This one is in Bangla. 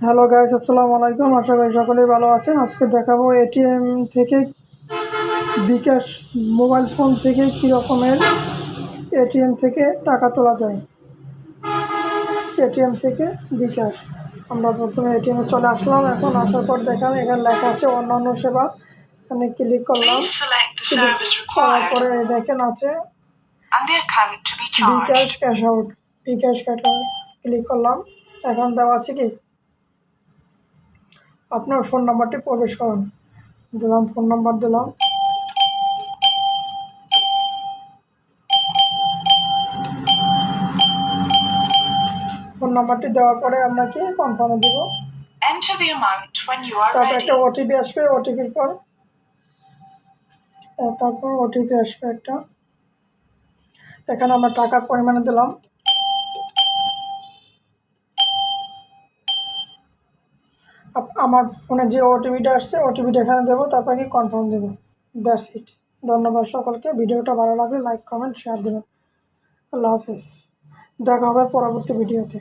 হ্যালো গাইস আসসালামু আলাইকুম। আশা করি সকলেই ভালো আছেন। আজকে দেখাবো এটিএম থেকে বিকাশ মোবাইল ফোন থেকে কী রকমের এটিএম থেকে টাকা তোলা যায়। এটিএম থেকে বিকাশ। আমরা প্রথমে এটিএমে চলে আসলাম। এখন আসার পর দেখান এখানে লেখা আছে অন্যান্য সেবা। এখানে ক্লিক করলাম। করার পরে দেখেন আছে bKash cash out bKash cash out click করলাম। এখন দেওয়া আছে কি? আপনার ফোন নাম্বারটি প্রবেশ করুন। দিলাম ফোন নাম্বার দিলাম। ফোন নাম্বারটি দেওয়ার পরে আপনাকে কনফার্মে দিব? তারপর একটা ওটিপি আসবে ওটিপির পর তারপর ওটিপি আসবে একটা। এখানে আমরা টাকার পরিমাণে দিলাম। আমার ফোনে যে ওটিপিটা আসছে, ওটিপিটা এখানে দেবো, তারপর কি কনফার্ম দেবো। দ্যাটস ইট ধন্যবাদ সকলকে। ভিডিওটা ভালো লাগলে লাইক কমেন্ট শেয়ার দেবেন। আল্লাহ হাফেজ। দেখা হবে পরবর্তী ভিডিওতে